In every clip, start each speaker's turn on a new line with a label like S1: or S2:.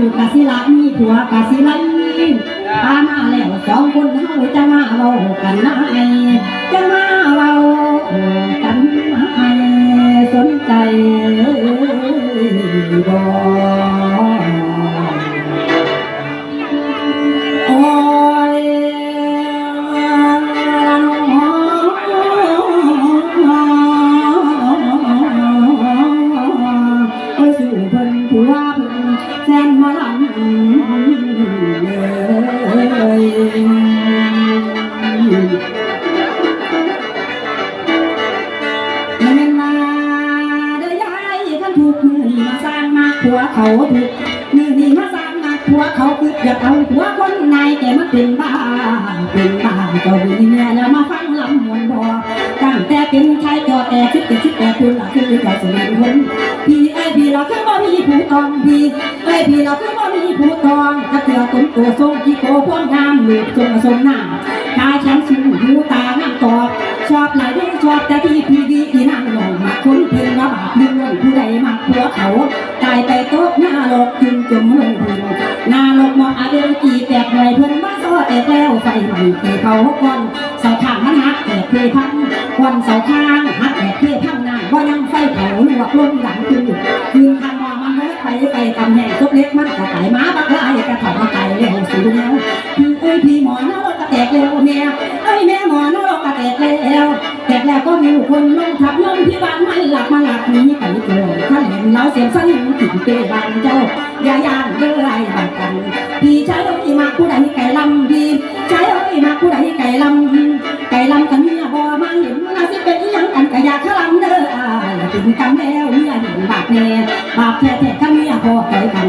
S1: ูกะสิละมีผัวกะสิละนี่ตามาแล้วสองคนเฮาจะมาเรากันนะไอจะมาเรากันนะไอสนใจ ตองพี่ไอ้ยพี่เราคือบ่มีผู้ตองจะเถื่อต้นตัวทรงที่โกพวงงามหลุดทรงทรงหน้าชายฉันสูงหูตาน้ำตอบชอบหลายเด้ชอบแต่ที่พี่ดีที่นั่งลงมาคุ้นเพิ่งมาบาดเมืองผู้ใดมาผัวเขาตายไปโต๊ะหน้าโลกจึงจมลงพื้นหน้าโลกมองอาเดนจีแตกไว้เพิ่อนมาซ้อแตกแล้วไฟใหม่ที่เขาก่อนเสาข้างมันหักแตกเพพังวันเสาข้างหักแตกเพพังนางว่ายังไฟเผาลวกลมหลังคือคืนทัน ไปไปกำแหงทุกเล็กมันกระต่ายม้าบักลายกระถางมาไก่แล้วสูงแล้วพี่เอ้ยพี่หมอนรกกระแตกแล้วแม่เอ้ยแม่หมอนรกกระแตกแล้วแตกแล้วก็มีคนลงทับลงที่บ้านมันหลับมาหลับหนีไปเจอท่านเห็นเราเสียงสั่นถึงเปบานเจ้าอย่าย่านเด้อไรบานกันพี่ชายเอ้ยมาผู้ใดไก่ลำพี่ชายเอ้ยมาผู้ใดไก่ลำไก่ลำกันเมียบ่มาเห็นว่าสิเป็นยัง ก็อยากขลำเด้ออ่าถึงกันแล้วเมียเห็นบาปแน่บาปแท้แท้กันเมียพอใจกัน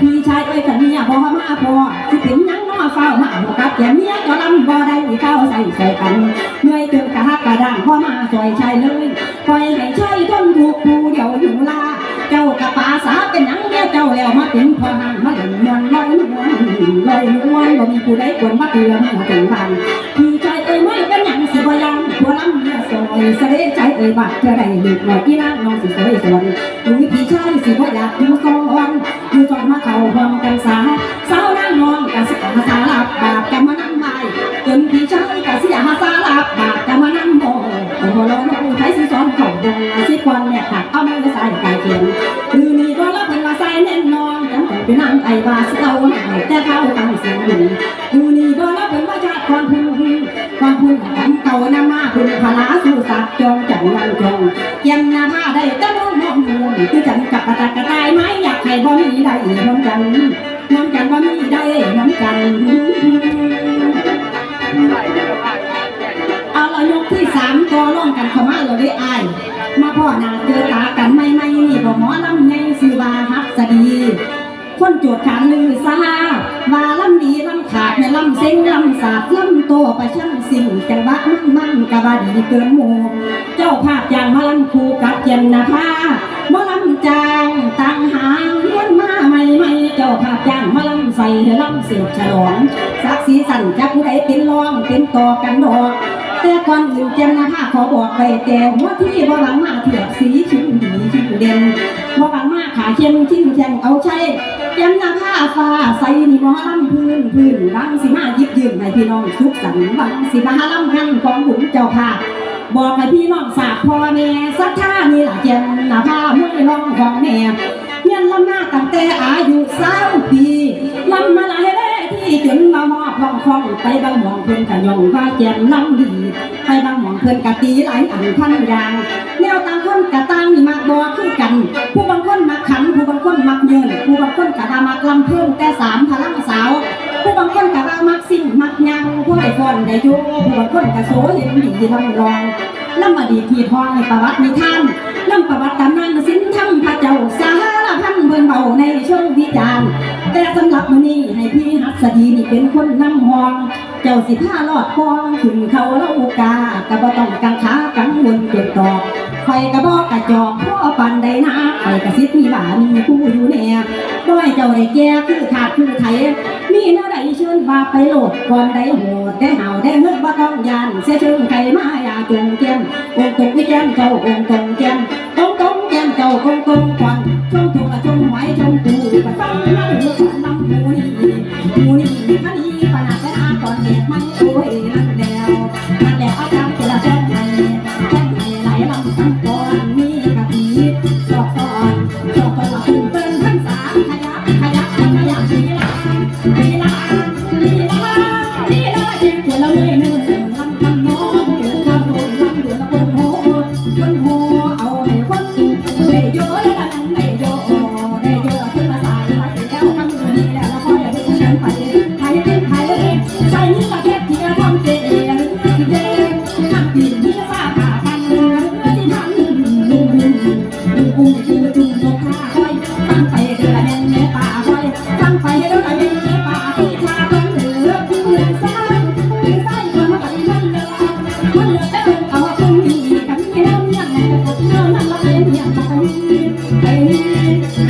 S1: พี่ชายเอ้ยกันเมียบ่มาพอสิเป็นยังน้อเฝ้ามาเอากับแก่เมียก็ลำบ่ได้เข้าใส่ใส่กันเมื่อยเจอกะฮักกะด่างพ่อมาซอยชายเลยปล่อยให้ชายทนถูกผู้เดียวอยู่ลาเจ้ากะปาสาเป็นหยังแม่เจ้าแล้วมาเป็นพ่อห่างมาเล่นมวนลอยนวลลอยนวลบ่มีผู้ใดควรมาเตือนมาถึงบ้าน บ่ยังผัวลำเมียซอยเสด็จใจเอ่ยบาดเจอได้ลูกหน่อยพี่นางน้องสิสวยสวนดูพี่ชายสิบ่อยากอยู่ซ้อนอยู่ซ้อดมาเข้าห้องกันสาสาวนางนอนกันสิหาสาลับบาปกันมานั่งไม้จนพี่ชายกันสิหาสาลับบาปกันมานั่งบ่โอ้โหร้อนผู้ไทยสิซ้อนเข้าดงสิควันเนี่ยค่ะเอามือใส่ไก่เขีย บ่มีได้น้ำกันน้ำกันบ่มีได้น้ำกันเอาเรายกที่สามก็ร่วมกันเข้ามาเราได้อาย มาพ่อหนาเจอตากันไม่ไม่นี่บ่หมอลำในสีวาฮักสดี คนโจทย์ขานลือซาว่าลำดีลำขาดในลำเส้นลำสาดลำโตไปช่างสิ่งจังหวะมั่งมั่งกะบาดีเกินหมู่เจ้าภาพอย่างมาลำคูกับเย็นนาภามอลำจางต่างหางเลี้ยนมาไม่ไม่เจ้าภาพจ้างมาลำใส่ให้ลำเสียบฉลองสักสีสันจักผู้ใดเป็นรองเป็นต่อกันดอกแต่ก่อนอื่นเจมนาภาขอบอกไปแต่หัวที่บ่หวังมาเถียบสีชิมดีชิมเด่นบ่หวังมาขาเข้มชิมแข็งเอาใช้เจมนาภาฟ้า ใสนี่บ่ลำพื้นพื้นบังสิมายิบยืมให้พี่น้องทุกสันบังสิมาลำหันของหุ่นเจ้าค่ะบอกให้พี่น้องสาบพ่อแม่สัทธานี่ละเจมนาภามือน้องของแม่เฮียนลำหน้าตั้งแต่อายุสามปีลำมาหลายเวที จนมามอบลองคองไปบางหมองเพิ่นขยองว่าแจมลำดีไปบางหมองเพิ่อนกะตีหลายอันพันยางแนวตางคนกะตางนี่มักบ่คือกัน ผู้บางคนมักขัน ผู้บางคนมักเยินผู้บางคนกะว่ามักลำเพิ่มแต่สามพลังสาว ผู้บางคนกะว่ามักสิ่งมักยังผู้ได้ฟอนได้โยผู้บางคนกะโสเห็นดีลำรองลำมาดีทีทองในประวัตินิทาน ลำประวัติตำนานสินธรรมพระเจ้าสารพันเพิ่นเบาในเชิงวิจารณ์แต่สำหรับมื้อนี้ให้พี่หัสดีนี่เป็นคนนำหอง เจ้าสิผ้ารอดกองขึ้นเขาเล่ากากะบ่ต้องกังขากังวลเก็บตอกไฟกระบอกกระจอกพ่อปันใดนะไฟกระซิบมีบามีผู้อยู่แน่ด้อยเจ้าได้แก่คือขาดคือไทยมีหน้าใดเชิญว่าไปโหลดก่อนได้โหดได้เห่าได้เฮือกบ่ต้องยานเสียเชิงใครมาอย่าจงแก้มองค์ตกวิแก้มเจ้าองตรงแก้มตรงตรงแก้มเจ้าองค์ตรงควันชมถูกชม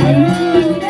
S1: Thank you.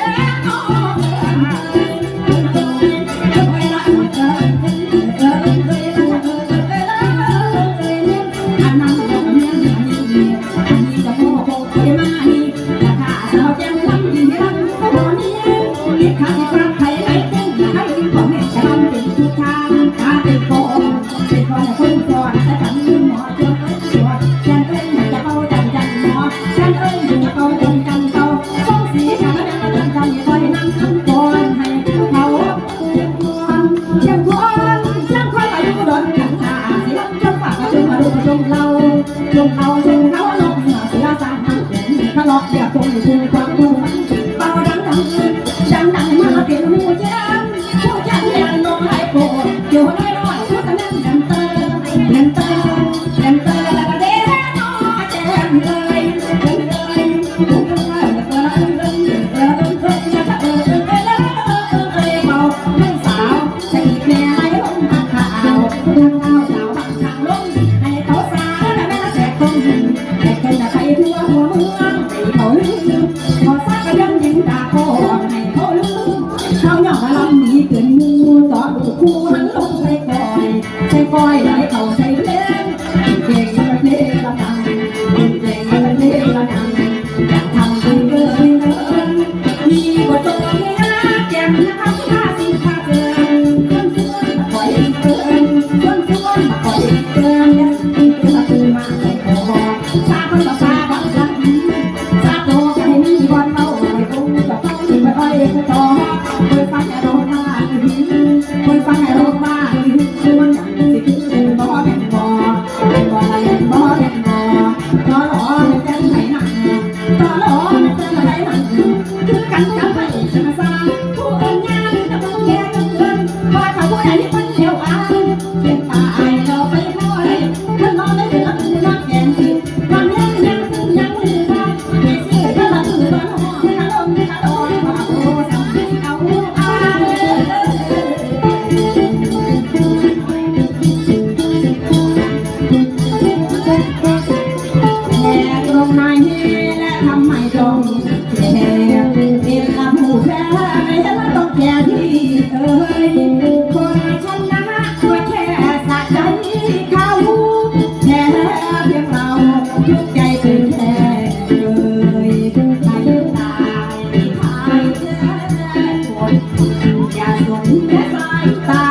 S1: Thank you. อย่าสนใจสายตา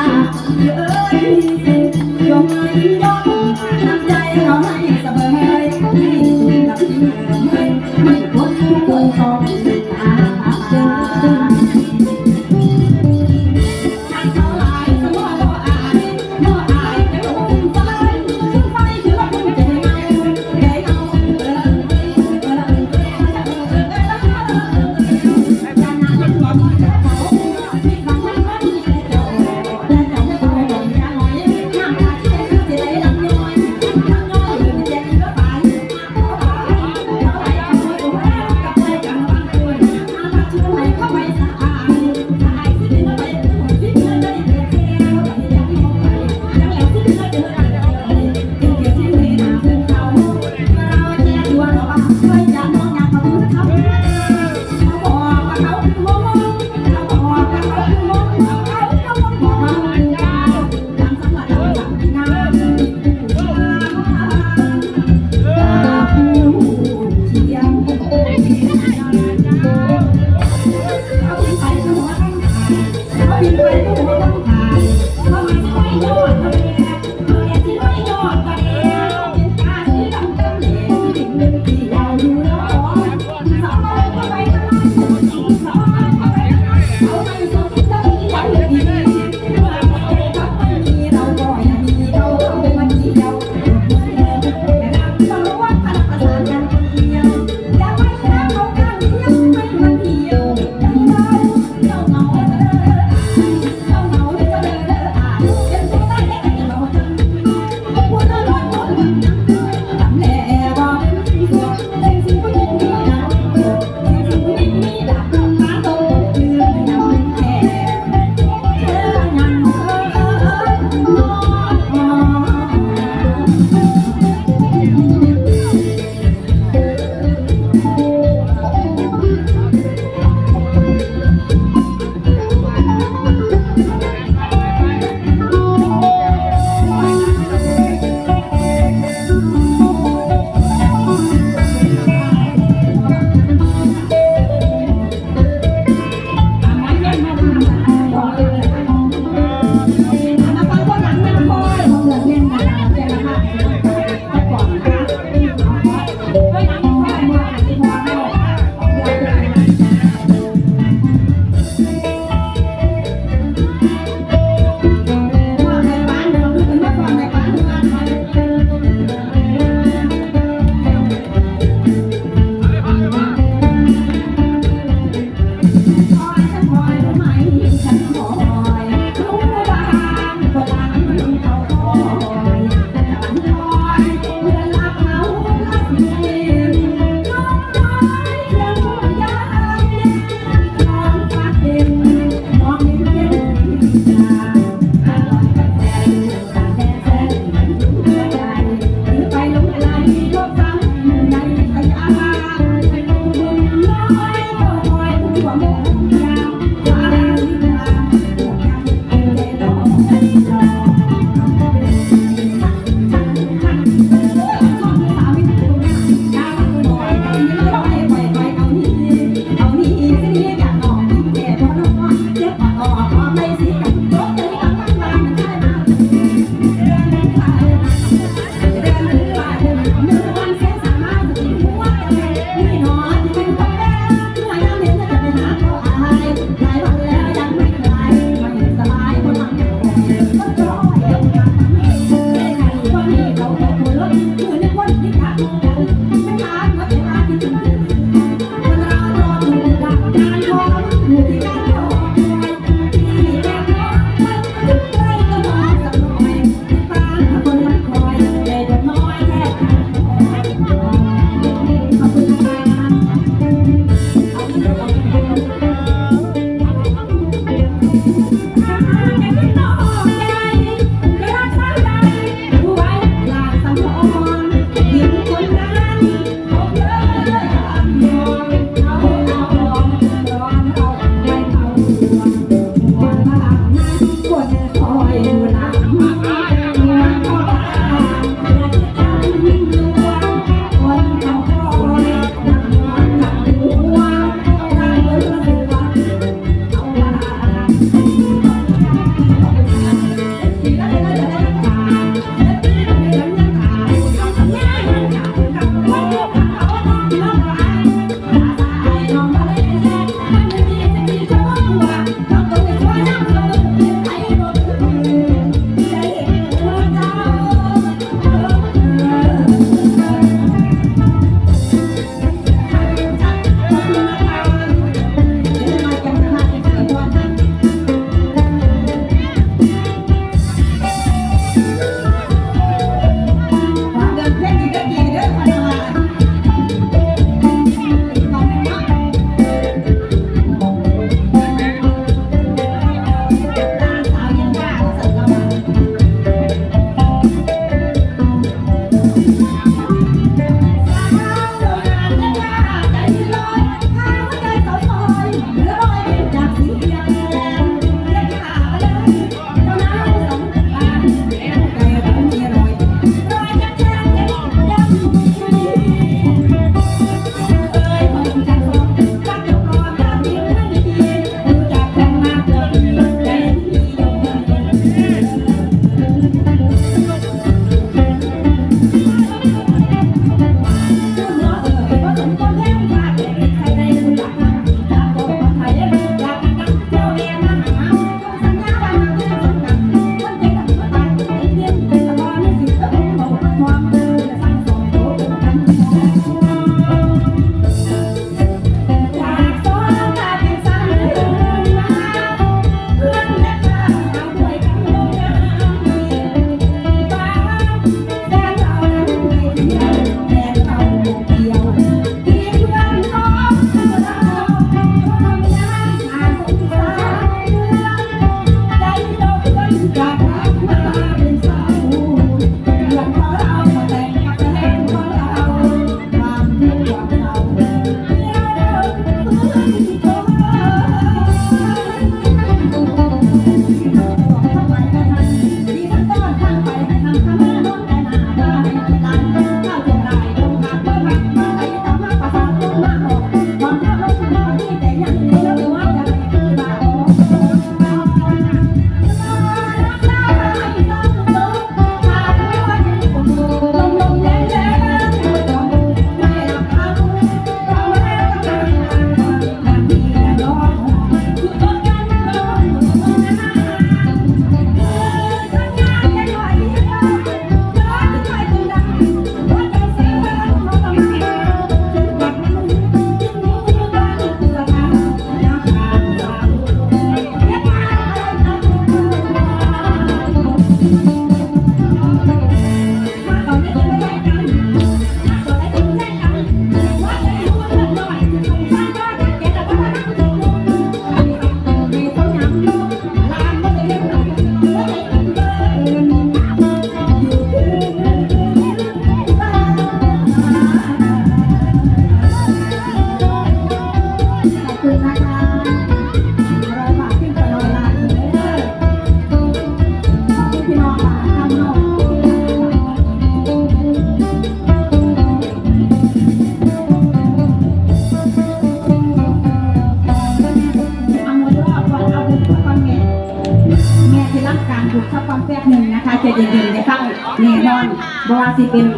S1: สั